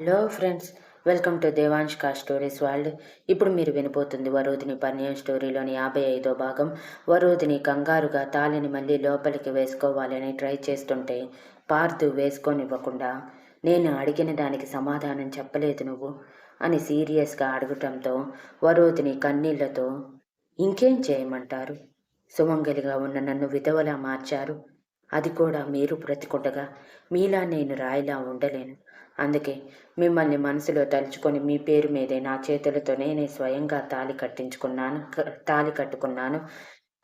Hello friends welcome to దేవాంష్కా stories world ఇప్పుడు మీరు వినిపోతుంది వరోధిని పర్ణయం స్టోరీలోని యాభై ఐదో భాగం. వరోధిని కంగారుగా తాళిని మళ్ళీ లోపలికి వేసుకోవాలని ట్రై చేస్తుంటే పార్థు వేసుకోనివ్వకుండా నేను అడిగిన దానికి సమాధానం చెప్పలేదు నువ్వు అని సీరియస్గా అడగటంతో వరోధిని కన్నీళ్ళతో ఇంకేం చేయమంటారు? సుమంగలిగా ఉన్న నన్ను విధవలా మార్చారు. అది కూడా మీరు బ్రతికుండగా మీలా నేను రాయిలా ఉండలేను. అందుకే మిమ్మల్ని మనసులో తలుచుకొని మీ పేరు మీదే నా చేతులతో నేనే స్వయంగా తాలి కట్టించుకున్నాను తాలి కట్టుకున్నాను.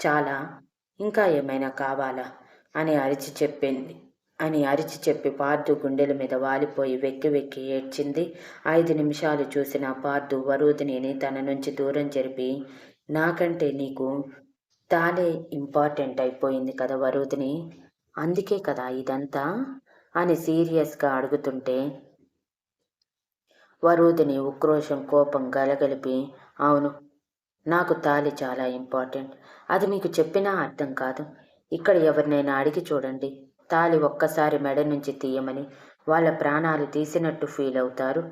చాలా ఇంకా ఏమైనా కావాలా? అని అరిచి చెప్పింది అని అరిచి చెప్పి పార్దు గుండెల మీద వాలిపోయి వెక్కి వెక్కి ఏడ్చింది. ఐదు నిమిషాలు చూసిన పార్దు వరుదిని తన నుంచి దూరం జరిపి నాకంటే నీకు తాలే ఇంపార్టెంట్ అయిపోయింది కదా వరుదిని అందుకే కదా ఇదంతా? అని సీరియస్గా అడుగుతుంటే వరూదిని ఉక్రోషం కోపం గలగలిపి అవును నాకు తాలి చాలా ఇంపార్టెంట్. అది మీకు చెప్పినా అర్థం కాదు. ఇక్కడ ఎవరినైనా అడిగి చూడండి. తాలి ఒక్కసారి మెడ నుంచి తీయమని వాళ్ళ ప్రాణాలు తీసినట్టు ఫీల్ అవుతారు.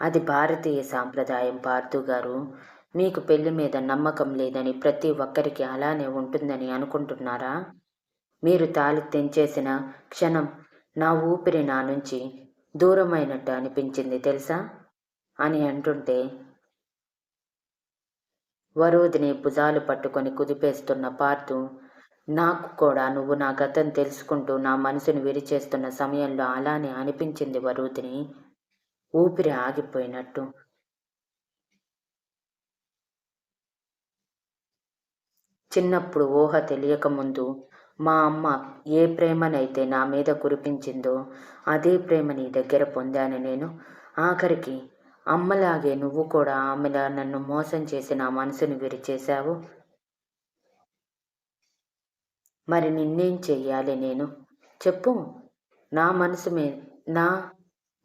అది భారతీయ సాంప్రదాయం పార్థు గారు. మీకు పెళ్ళి మీద నమ్మకం లేదని ప్రతి ఒక్కరికి అలానే ఉంటుందని అనుకుంటున్నారా? మీరు తాలి తెంచేసిన క్షణం నా ఊపిరి నా నుంచి దూరమైనట్టు అనిపించింది తెలుసా? అని అంటుంటే వరుదిని భుజాలు పట్టుకొని కుదిపేస్తున్న పార్థు నాకు కూడా నువ్వు నా గతం తెలుసుకుంటూ నా మనసును విరిచేస్తున్న సమయంలో అలానే అనిపించింది వరుదిని. ఊపిరి ఆగిపోయినట్టు. చిన్నప్పుడు ఊహ తెలియకముందు మా అమ్మ ఏ ప్రేమనైతే నా మీద కురిపించిందో అదే ప్రేమ నీ దగ్గర పొందాను నేను. ఆఖరికి అమ్మలాగే నువ్వు కూడా ఆమెలా నన్ను మోసం చేసి నా మనసును విరిచేశావు? మరి నిన్నేం చెయ్యాలి నేను? చెప్పు. నా మనసు మీ నా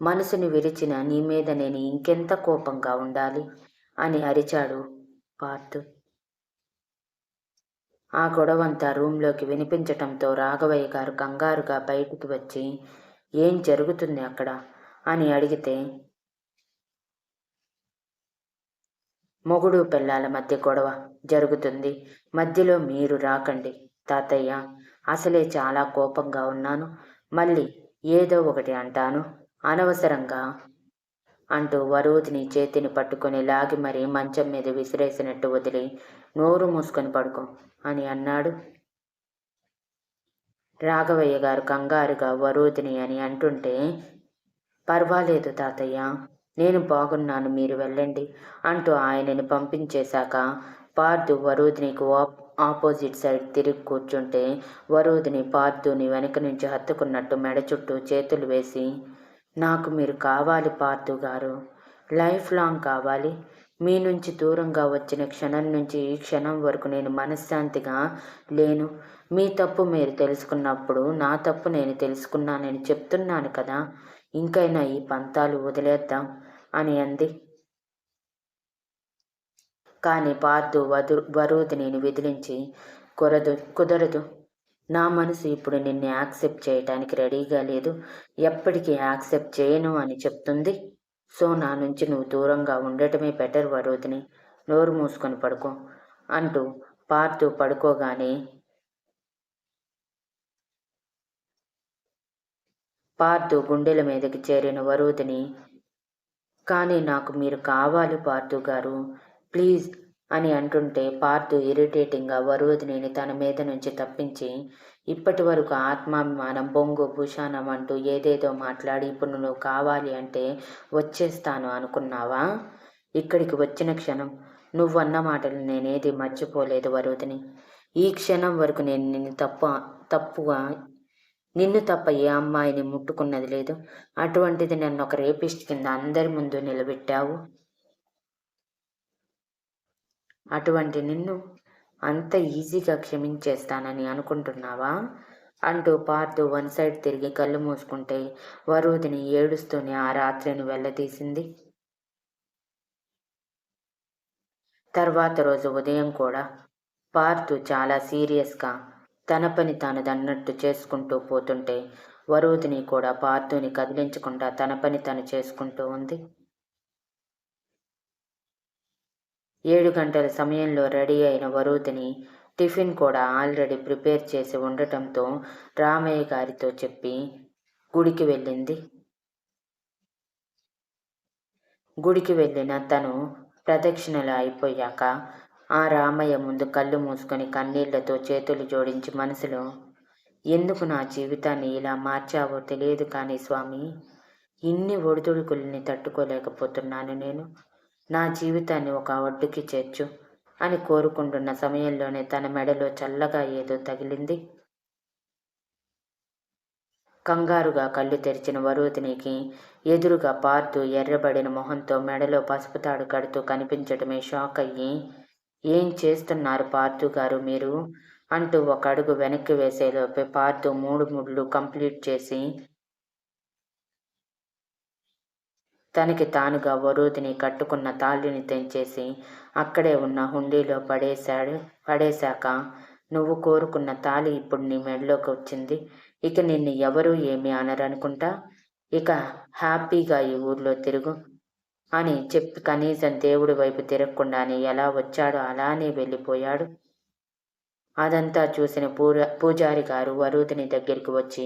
మనసుని విరిచిన నీ మీద నేను ఇంకెంత కోపంగా ఉండాలి? అని అరిచాడు పార్థు. ఆ గొడవంతా రూంలోకి వినిపించటంతో రాఘవయ్య గారు కంగారుగా బయటికి వచ్చి ఏం జరుగుతుంది అక్కడ? అని అడిగితే మొగుడు పిల్లాల మధ్య గొడవ జరుగుతుంది. మధ్యలో మీరు రాకండి తాతయ్య. అసలే చాలా కోపంగా ఉన్నాను. మళ్ళీ ఏదో ఒకటి అంటాను. అనవసరంగా అంటూ వరూధిని చేతిని పట్టుకొని లాగి మరీ మంచం మీద విసిరేసినట్టు వదిలి నోరు మూసుకొని పడుకో అని అన్నాడు. రాఘవయ్య గారు కంగారుగా వరూధిని అని అంటుంటే పర్వాలేదు తాతయ్య నేను బాగున్నాను మీరు వెళ్ళండి అంటూ ఆయనని పంపించేశాక పార్థు వరూధినికి ఆపోజిట్ సైడ్ తిరిగి కూర్చుంటే వరూధిని పార్థుని వెనక నుంచి హత్తుకున్నట్టు మెడ చుట్టూ చేతులు వేసి నాకు మీరు కావాలి పార్థు గారు. లైఫ్ లాంగ్ కావాలి. మీ నుంచి దూరంగా వచ్చిన క్షణం నుంచి ఈ క్షణం వరకు నేను మనశ్శాంతిగా లేను. మీ తప్పు మీరు తెలుసుకున్నప్పుడు నా తప్పు నేను తెలుసుకున్నానని చెప్తున్నాను కదా. ఇంకైనా ఈ పంతాలు వదిలేద్దాం అని అంది. కానీ పార్థు వధు వరూధిని విదిలించి కుదరదు కుదరదు. నా మనసు ఇప్పుడు నిన్ను యాక్సెప్ట్ చేయటానికి రెడీగా లేదు. ఎప్పటికీ యాక్సెప్ట్ చేయను అని చెప్తుంది. సో నా నుంచి నువ్వు దూరంగా ఉండటమే బెటర్ వరోధిని నోరు మూసుకొని పడుకో అంటూ పార్తూ పడుకోగానే పార్థు గుండెల మీదకి చేరిన వరోధిని కానీ నాకు మీరు కావాలి పార్థు గారు. ప్లీజ్ అని అంటుంటే పార్థు ఇరిటేటింగ్గా వరువదిని తన మీద నుంచి తప్పించి ఇప్పటి వరకు ఆత్మాభిమానం బొంగు భూషాణం అంటూ ఏదేదో మాట్లాడి ఇప్పుడు నువ్వు కావాలి అంటే వచ్చేస్తాను అనుకున్నావా? ఇక్కడికి వచ్చిన క్షణం నువ్వు అన్న మాటలు నేనేది మర్చిపోలేదు వరుదిని ఈ క్షణం వరకు నేను నిన్ను తప్ప తప్పుగా నిన్ను తప్ప ఏ అమ్మాయిని ముట్టుకున్నది లేదు. అటువంటిది నన్ను ఒక రేపిస్ట్ కింద అందరి ముందు నిలబెట్టావు. అటువంటి నిన్ను అంత ఈజీగా క్షమించేస్తానని అనుకుంటున్నావా? అంటూ పార్థు వన్ సైడ్ తిరిగి కళ్ళు మూసుకుంటే వరుదిని ఏడుస్తూనే ఆ రాత్రిని వెళ్ళదీసింది తర్వాత రోజు ఉదయం కూడా పార్థు చాలా సీరియస్గా తన పని తాను దన్నట్టు చేసుకుంటూ పోతుంటే వరుదిని కూడా పార్థుని కదిలించకుండా తన పని తను చేసుకుంటూ ఉంది. ఏడు గంటల సమయంలో రెడీ అయిన వరుతిని టిఫిన్ కూడా ఆల్రెడీ ప్రిపేర్ చేసి ఉండటంతో రామయ్య గారితో చెప్పి గుడికి వెళ్ళింది. గుడికి వెళ్ళిన తను ప్రదక్షిణలు అయిపోయాక ఆ రామయ్య ముందు కళ్ళు మూసుకొని కన్నీళ్ళతో చేతులు జోడించి మనసులో ఎందుకు నా జీవితాన్ని ఇలా మార్చావో తెలియదు కానీ స్వామి ఇన్ని ఒడిదుడుకుల్ని తట్టుకోలేకపోతున్నాను నేను. నా జీవితాన్ని ఒక ఒడ్డుకి చేర్చు అని కోరుకుంటున్న సమయంలోనే తన మెడలో చల్లగా ఏదో తగిలింది. కంగారుగా కళ్ళు తెరిచిన వరూతినికి ఎదురుగా పార్దు ఎర్రబడిన మొహంతో మెడలో పసుపు తాడు కడుతూ కనిపించడమే షాక్ అయ్యి ఏం చేస్తున్నారు పార్థు గారు మీరు? అంటూ ఒక అడుగు వెనక్కి వేసేలోపే పార్దు మూడు ముళ్ళు కంప్లీట్ చేసి తనకి తానుగా వరుదిని కట్టుకున్న తాళిని తెంచేసి అక్కడే ఉన్న హుండీలో పడేశాడు. పడేశాక నువ్వు కోరుకున్న తాళి ఇప్పుడు నీ మెడలోకి వచ్చింది. ఇక నిన్ను ఎవరు ఏమి అనరనుకుంటా? ఇక హ్యాపీగా ఈ ఊర్లో తిరుగు అని చెప్పి కనీసం దేవుడి వైపు తిరగకుండానే ఎలా వచ్చాడో అలానే వెళ్ళిపోయాడు. అదంతా చూసిన పూర పూజారి గారు వరుదిని దగ్గరికి వచ్చి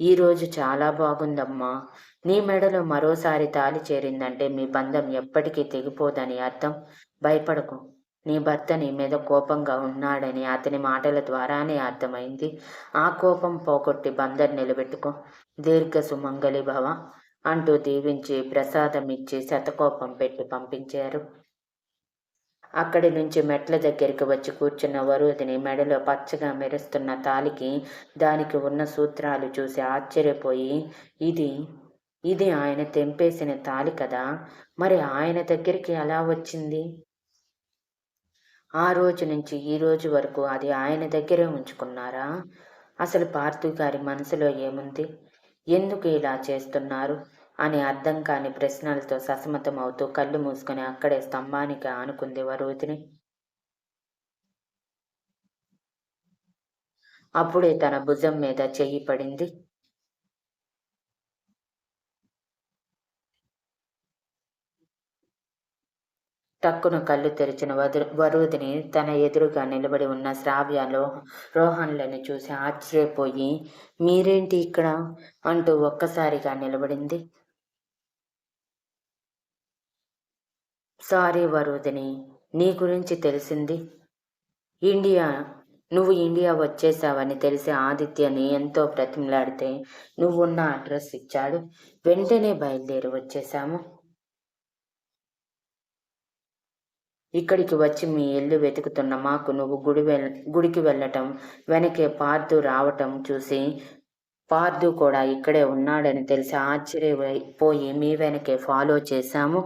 ఈరోజు చాలా బాగుందమ్మా. నీ మెడలో మరోసారి తాలి చేరిందంటే మీ బంధం ఎప్పటికీ తెగిపోదని అర్థం. భయపడకు. నీ భర్త నీ మీద కోపంగా ఉన్నాడని అతని మాటల ద్వారానే అర్థమైంది. ఆ కోపం పోగొట్టి బందర్ నిలబెట్టుకో. దీర్ఘ సుమంగలి భవ అంటూ దీవించి ప్రసాదం ఇచ్చి శతకోపం పెట్టి పంపించారు. అక్కడి నుంచి మెట్ల దగ్గరికి వచ్చి కూర్చున్న వరుదిని మెడలో పచ్చగా మెరుస్తున్న తాలికి దానికి ఉన్న సూత్రాలు చూసి ఆశ్చర్యపోయి ఇది ఇది ఆయన తెంపేసిన తాలి కదా? మరి ఆయన దగ్గరికి ఎలా వచ్చింది? ఆ రోజు నుంచి ఈ రోజు వరకు అది ఆయన దగ్గరే ఉంచుకున్నారా? అసలు పార్థు గారి మనసులో ఏముంది? ఎందుకు ఇలా చేస్తున్నారు? అని అర్థం కాని ప్రశ్నలతో ససమతం అవుతూ కళ్ళు మూసుకొని అక్కడే స్తంభానికి ఆనుకుంది వరుతిని. అప్పుడే తన భుజం మీద చెయ్యి పడింది. టక్కున కళ్ళు తెరిచిన వదు వరుదిని తన ఎదురుగా నిలబడి ఉన్న శ్రావ్యలో రోహన్లని చూసి ఆశ్చర్యపోయి మీరేంటి ఇక్కడ? అంటూ ఒక్కసారిగా నిలబడింది. సారీ వరుదిని నీ గురించి తెలిసింది? ఇండియా నువ్వు ఇండియా వచ్చేసావని తెలిసి ఆదిత్యని ఎంతో ప్రతిమలాడితే నువ్వున్న అడ్రస్ ఇచ్చాడు. వెంటనే బయలుదేరి వచ్చేసాము ఇక్కడికి వచ్చి మీ ఇల్లు వెతుకుతున్న మాకు నువ్వు గుడి వెల్ గుడికి వెళ్ళటం వెనకే పార్దు రావటం చూసి పార్దు కూడా ఇక్కడే ఉన్నాడని తెలిసి ఆశ్చర్యపోయి మీ వెనకే ఫాలో చేశాము.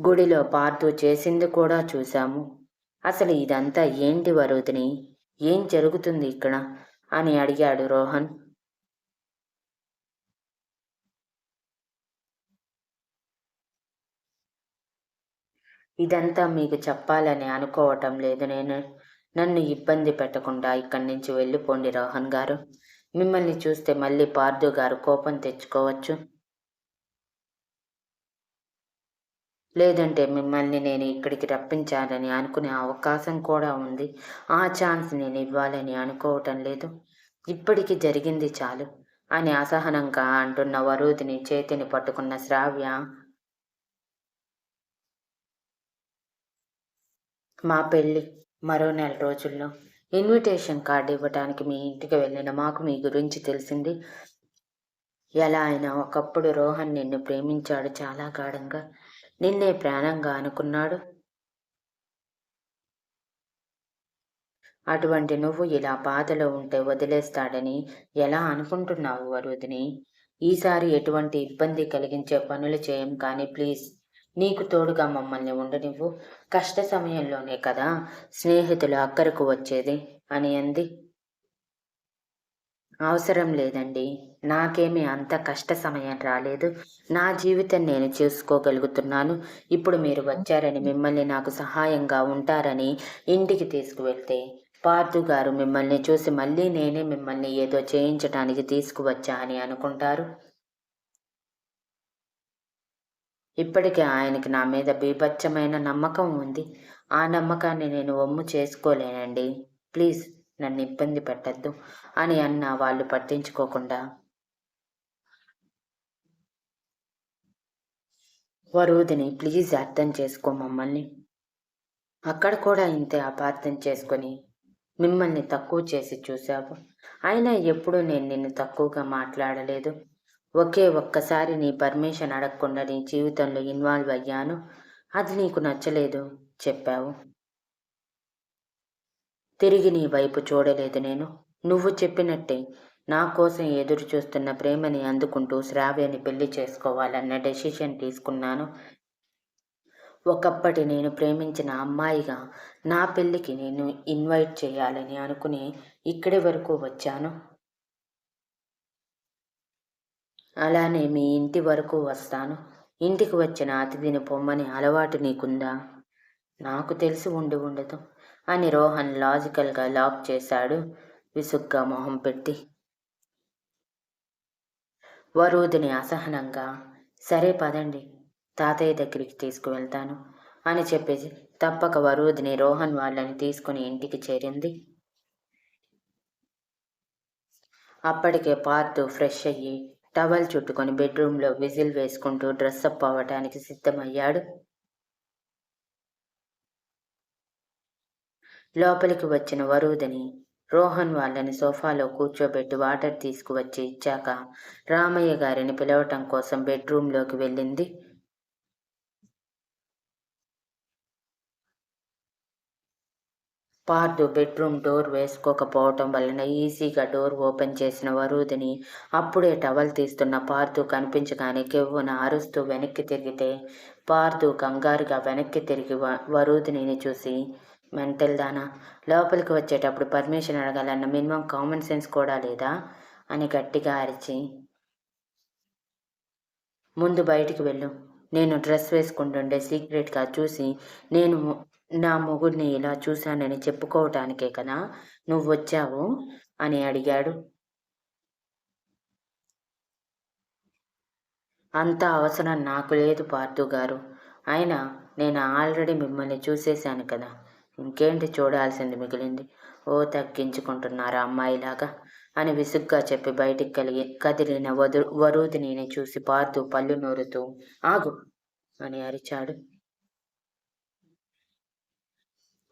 గుడిలో పార్థు చేసింది కూడా చూశాము. అసలు ఇదంతా ఏంటి వరుదిని? ఏం జరుగుతుంది ఇక్కడ? అని అడిగాడు రోహన్. ఇదంతా మీకు చెప్పాలని అనుకోవటం లేదు నేను. నన్ను ఇబ్బంది పెట్టకుండా ఇక్కడి నుంచి వెళ్ళిపోండి రోహన్ గారు. మిమ్మల్ని చూస్తే మళ్ళీ పార్థు గారు కోపం తెచ్చుకోవచ్చు. లేదంటే మిమ్మల్ని నేను ఇక్కడికి రప్పించాలని అనుకునే అవకాశం కూడా ఉంది. ఆ ఛాన్స్ నేను ఇవ్వాలని అనుకోవటం లేదు. ఇప్పటికి జరిగింది చాలు అని అసహనంగా అంటున్న వరుదిని చేతిని పట్టుకున్న శ్రావ్య. మా పెళ్ళి మరో నెల రోజుల్లో ఇన్విటేషన్ కార్డు ఇవ్వటానికి మీ ఇంటికి వెళ్ళిన మాకు మీ గురించి తెలిసింది. ఎలా అయినా ఒకప్పుడు రోహన్ నిన్ను ప్రేమించాడు చాలా గాఢంగా. నిన్నే ప్రాణంగా అనుకున్నాడు. అటువంటి నువ్వు ఇలా బాధలో ఉంటే వదిలేస్తాడని ఎలా అనుకుంటున్నావు వరుదిని? ఈసారి ఎటువంటి ఇబ్బంది కలిగించే పనులు చేయం కానీ ప్లీజ్. నీకు తోడుగా మమ్మల్ని ఉండనివ్వు. కష్ట సమయంలోనే కదా స్నేహితులు అక్కరకు వచ్చేది? అని అంది. అవసరం లేదండి. నాకేమీ అంత కష్ట సమయం రాలేదు. నా జీవితం నేను చూసుకోగలుగుతున్నాను. ఇప్పుడు మీరు వచ్చారని మిమ్మల్ని నాకు సహాయంగా ఉంటారని ఇంటికి తీసుకువెళ్తే పార్థు గారు మిమ్మల్ని చూసి మళ్ళీ నేనే మిమ్మల్ని ఏదో చేయించడానికి తీసుకువచ్చా అని అనుకుంటారు? ఇప్పటికే ఆయనకి నా మీద బీభత్సమైన నమ్మకం ఉంది. ఆ నమ్మకాన్ని నేను ఒమ్ము చేసుకోలేనండి. ప్లీజ్. నన్ను ఇబ్బంది పెట్టద్దు అని అన్న వాళ్ళు పట్టించుకోకుండా. వరుదిని ప్లీజ్ అర్థం చేసుకో మమ్మల్ని. అక్కడ కూడా ఇంతే అపార్థం చేసుకొని మిమ్మల్ని తక్కువ చేసి చూశావు. అయినా ఎప్పుడూ నేను నిన్ను తక్కువగా మాట్లాడలేదు. ఒకే ఒక్కసారి నీ పర్మిషన్ అడగకుండా నీ జీవితంలో ఇన్వాల్వ్ అయ్యాను. అది నీకు నచ్చలేదు చెప్పావు. తిరిగి నీ వైపు చూడలేదు నేను. నువ్వు చెప్పినట్టే నా కోసం ఎదురు చూస్తున్న ప్రేమని అందుకుంటూ శ్రావ్యని పెళ్ళి చేసుకోవాలన్న డెసిషన్ తీసుకున్నాను. ఒకప్పటి నేను ప్రేమించిన అమ్మాయిగా నా పెళ్ళికి నేను ఇన్వైట్ చేయాలని అనుకుని ఇక్కడి వరకు వచ్చాను. అలానే మీ ఇంటి వరకు వస్తాను. ఇంటికి వచ్చిన అతిథిని పొమ్మని అలవాటు నీకుందా? నాకు తెలిసి ఉండి ఉండదు. అని రోహన్ లాజికల్గా లాక్ చేశాడు. విసుగ్గా మొహం పెట్టి. వరూదిని అసహనంగా సరే పదండి తాతయ్య దగ్గరికి తీసుకువెళ్తాను అని చెప్పేసి తప్పక వరూదిని రోహన్ వాళ్ళని తీసుకుని ఇంటికి చేరింది. అప్పటికే పార్తు ఫ్రెష్ అయ్యి టవల్ చుట్టుకొని బెడ్రూమ్లో విజిల్ వేసుకుంటూ డ్రెస్అప్ అవ్వటానికి సిద్ధమయ్యాడు. లోపలికి వచ్చిన వరూదని రోహన్ వాళ్ళని సోఫాలో కూర్చోబెట్టి వాటర్ తీసుకువచ్చి ఇచ్చాక రామయ్య గారిని పిలవటం కోసం బెడ్రూమ్లోకి వెళ్ళింది. పార్దు బెడ్రూమ్ డోర్ వేసుకోకపోవటం వలన ఈజీగా డోర్ ఓపెన్ చేసిన వరూదిని అప్పుడే టవల్ తీస్తున్న పార్దు కనిపించగానే కెవ్వున అరుస్తూ వెనక్కి తిరిగితే పార్దు కంగారుగా వెనక్కి తిరిగి వరూదిని చూసి మెంటల్ దానా? లోపలికి వచ్చేటప్పుడు పర్మిషన్ అడగాలన్న మినిమం కామన్ సెన్స్ కూడా లేదా? అని గట్టిగా అరిచి ముందు బయటికి వెళ్ళు. నేను డ్రెస్ వేసుకుంటుండే సీక్రెట్గా చూసి నేను నా మొగుడిని ఇలా చూశానని చెప్పుకోవటానికే కదా? నువ్వు వచ్చావు? అని అడిగాడు. అంత అవసరం నాకు లేదు పార్థు గారు. అయినా నేను ఆల్రెడీ మిమ్మల్ని చూసేశాను కదా. ఇంకేంటి చూడాల్సింది మిగిలింది. ఓ తగ్గించుకుంటున్నారా అమ్మాయిలాగా? అని విసుగ్గా చెప్పి బయటికి కలిగి కదిలిన వదు వరూధిని చూసి పారుతూ పళ్ళు నూరుతూ ఆగు అని అరిచాడు.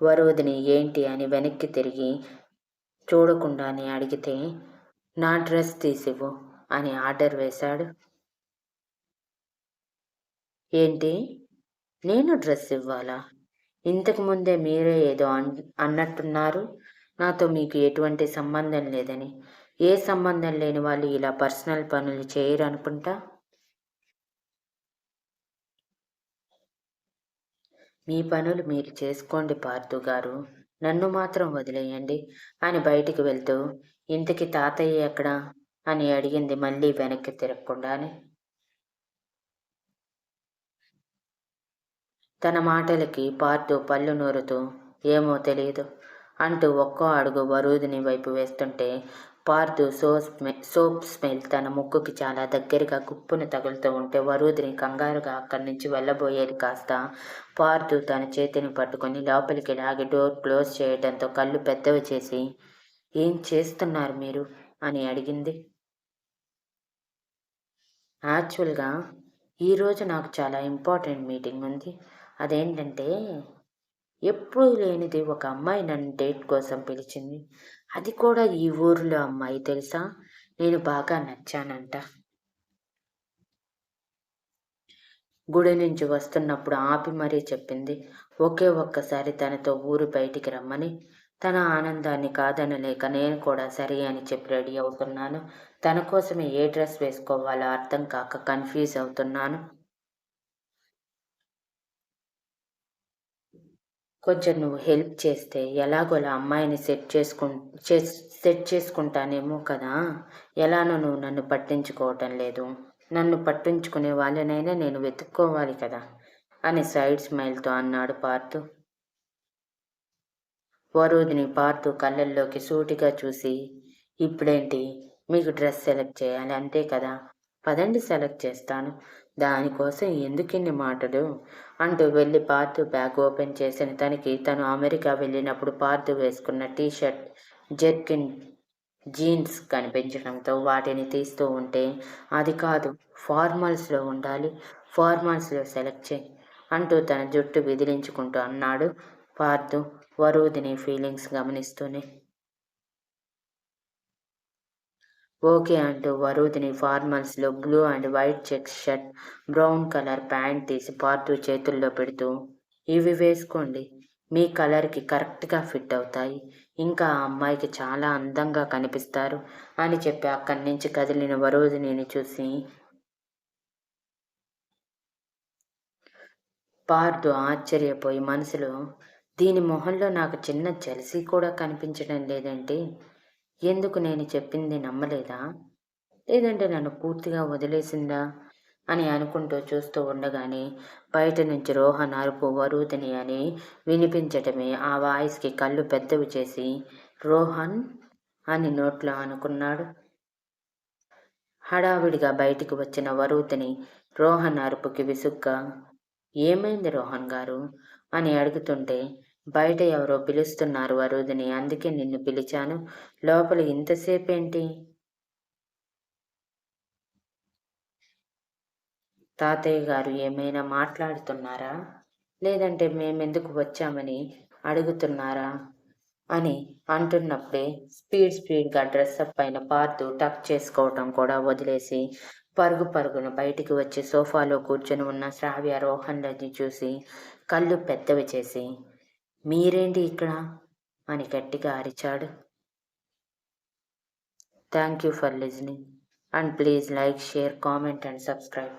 వరూదిని ఏంటి అని వెనక్కి తిరిగి చూడకుండానే అడిగితే నా డ్రెస్ తీసివ్వు అని ఆర్డర్ వేశాడు. ఏంటి? నేను డ్రెస్ ఇవ్వాలా? ఇంతకు ముందే మీరే ఏదో అన్నట్టున్నారు. నాతో మీకు ఎటువంటి సంబంధం లేదని. ఏ సంబంధం లేని వాళ్ళు ఇలా పర్సనల్ పనులు చేయరు అనుకుంటా? మీ పనులు మీరు చేసుకోండి పార్థు గారు. నన్ను మాత్రం వదిలేయండి అని బయటికి వెళ్తూ ఇంతకి తాతయ్య ఎక్కడా? అని అడిగింది మళ్ళీ వెనక్కి తిరగకుండానే. తన మాటలకి పార్దు పళ్ళు నూరుతూ ఏమో తెలియదు అంటూ ఒక్కో అడుగు వరూదిని వైపు వేస్తుంటే పార్థు సోప్ సోప్ స్మెల్ తన ముక్కుకి చాలా దగ్గరగా గుప్పును తగులుతూ ఉంటే వరూదిని కంగారుగా అక్కడి నుంచి వెళ్ళబోయేది కాస్త. పార్థు తన చేతిని పట్టుకొని లోపలికి లాగి డోర్ క్లోజ్ చేయడంతో కళ్ళు పెద్దవి చేసి ఏం చేస్తున్నారు మీరు? అని అడిగింది. యాక్చువల్గా ఈరోజు నాకు చాలా ఇంపార్టెంట్ మీటింగ్ ఉంది. అదేంటంటే ఎప్పుడు లేనిది ఒక అమ్మాయి నన్ను డేట్ కోసం పిలిచింది. అది కూడా ఈ ఊరిలో అమ్మాయి తెలుసా? నేను బాగా నచ్చానంట. గుడి నుంచి వస్తున్నప్పుడు ఆపి మరీ చెప్పింది. ఒకే ఒక్కసారి తనతో ఊరు బయటికి రమ్మని. తన ఆనందాన్ని కాదనలేక నేను కూడా సరే అని చెప్పి రెడీ అవుతున్నాను. తన కోసమే ఏ డ్రెస్ వేసుకోవాలో అర్థం కాక కన్ఫ్యూజ్ అవుతున్నాను. కొంచెం నువ్వు హెల్ప్ చేస్తే ఎలాగోలా అమ్మాయిని సెట్ చేసుకుం సెట్ చేసుకుంటానేమో కదా. ఎలానో నువ్వు నన్ను పట్టించుకోవటం లేదు. నన్ను పట్టించుకునే వాళ్ళనైనా నేను వెతుక్కోవాలి కదా అని సైడ్ స్మైల్తో అన్నాడు పార్థు వరుదిని పార్థు కళ్ళల్లోకి సూటిగా చూసి ఇప్పుడేంటి? మీకు డ్రెస్ సెలెక్ట్ చేయాలి అంతే కదా. పదండి సెలెక్ట్ చేస్తాను. దానికోసం ఎందుకిన్ని మాటలు? అంటూ వెళ్ళి పార్థు బ్యాగ్ ఓపెన్ చేసిన తనకి తను అమెరికా వెళ్ళినప్పుడు పార్థు వేసుకున్న టీషర్ట్ జెర్కిన్ జీన్స్ కనిపించడంతో వాటిని తీస్తూ ఉంటే అది కాదు ఫార్మల్స్లో ఉండాలి ఫార్మల్స్లో సెలెక్ట్ చేయి అంటూ తన జుట్టు విదిలించుకుంటూ అన్నాడు పార్థు వరుదిని ఫీలింగ్స్ గమనిస్తూనే. ఓకే అంటూ Varudhini ఫార్మల్స్లో blue and white checks shirt brown colour pant తీసి పార్థు చేతుల్లో పెడుతూ ఇవి వేసుకోండి. మీ కలర్కి కరెక్ట్గా ఫిట్ అవుతాయి. ఇంకా ఆ అమ్మాయికి చాలా అందంగా కనిపిస్తారు అని చెప్పి అక్కడి నుంచి కదిలిన వరోధిని చూసి పార్దు ఆశ్చర్యపోయి మనసులో దీని మొహంలో నాకు చిన్న జలసీ కూడా కనిపించడం లేదంటే ఎందుకు నేను చెప్పింది నమ్మలేదా? లేదంటే నన్ను పూర్తిగా వదిలేసిందా? అని అనుకుంటూ చూస్తూ ఉండగానే బయట నుంచి రోహన్ అరుపు వరుదని అని వినిపించటమే ఆ వాయిస్కి కళ్ళు పెద్దవి చేసి రోహన్? అని నోట్లో అనుకున్నాడు. హడావిడిగా బయటికి వచ్చిన వరుతని రోహన్ అరుపుకి విసుగ్గా ఏమైంది రోహన్ గారు? అని అడుగుతుంటే బయట ఎవరో పిలుస్తున్నారు వరుదిని. అందుకే నిన్ను పిలిచాను. లోపల ఇంతసేపేంటి? తాతయ్య గారు ఏమైనా మాట్లాడుతున్నారా? లేదంటే మేమెందుకు వచ్చామని అడుగుతున్నారా? అని అంటున్నప్పుడే స్పీడ్ స్పీడ్గా డ్రెస్అప్ పైన పార్తు టక్ చేసుకోవటం కూడా వదిలేసి పరుగు పరుగున బయటికి వచ్చి సోఫాలో కూర్చొని ఉన్న శ్రావ్య రోహన్లని చూసి కళ్ళు పెద్దవి చేసి మీరేంటి ఇక్కడ? అని గట్టిగా అరిచాడు. Thank you for listening and please like share comment and subscribe